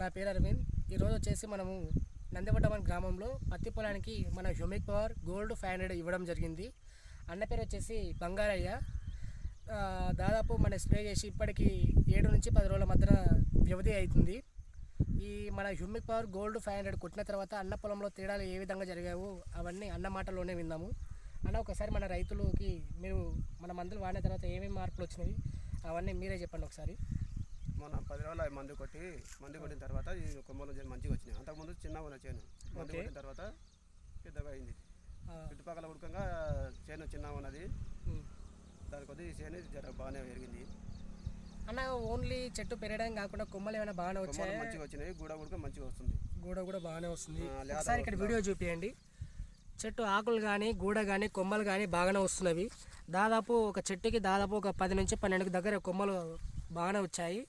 నా పేరు అరవింద్. ఈరోజు వచ్చేసి మనము నందివటమన్ గ్రామంలో పత్తి పొలానికి మన humic power gold five hundred ఇవ్వడం జరిగింది. అన్న పేరు వచ్చేసి బంగారయ్య. దాదాపు మన స్ప్రే చేసి ఇప్పటికి ఏడు నుంచి పది రోజుల మధ్యన వ్యవధి అవుతుంది. ఈ మన humic power gold five hundred కొట్టిన తర్వాత అన్న పొలంలో తేడాలు ఏ విధంగా జరిగావు? అవన్నీ అన్న మాటలోనే విన్నాము అన్న ఒకసారి మన రైతులకి మీరు మన మందులు వాడిన తర్వాత ఏమేమి మార్పులు వచ్చినాయి అవన్నీ మీరే చెప్పండి ఒకసారి. మన పది రోజులు అవి మందు కొట్టి మందు కొట్టిన తర్వాత ఈ కొమ్మలు జర మంచిగా వచ్చినాయి. అంతకుముందు చిన్నగా ఉన్న చేను. మందు. కొట్టిన తర్వాత పెద్దగా అయింది. చుట్టుపక్కల ఉడకంగా చేను చిన్నగా ఉన్నది. దాని కొద్ది ఈ చేను జర బాగానే పెరిగింది. అన్న ఓన్లీ చెట్టు పెరగడం కాకుండా కొమ్మలు ఏమైనా బాగానే వచ్చాయా? మంచిగా వచ్చినాయి. గూడ ఉడక మంచిగా వస్తుంది. గూడ కూడా బాగానే వస్తుంది. ఒకసారి ఇక్కడ వీడియో చూపియండి. చెట్టు ఆకులు కానీ గూడ కానీ కొమ్మలు కానీ బాగానే వస్తున్నవి. దాదాపు ఒక చెట్టుకి దాదాపు ఒక పది నుంచి పన్నెండుకి దగ్గర కొమ్మలు బాగానే వచ్చాయి.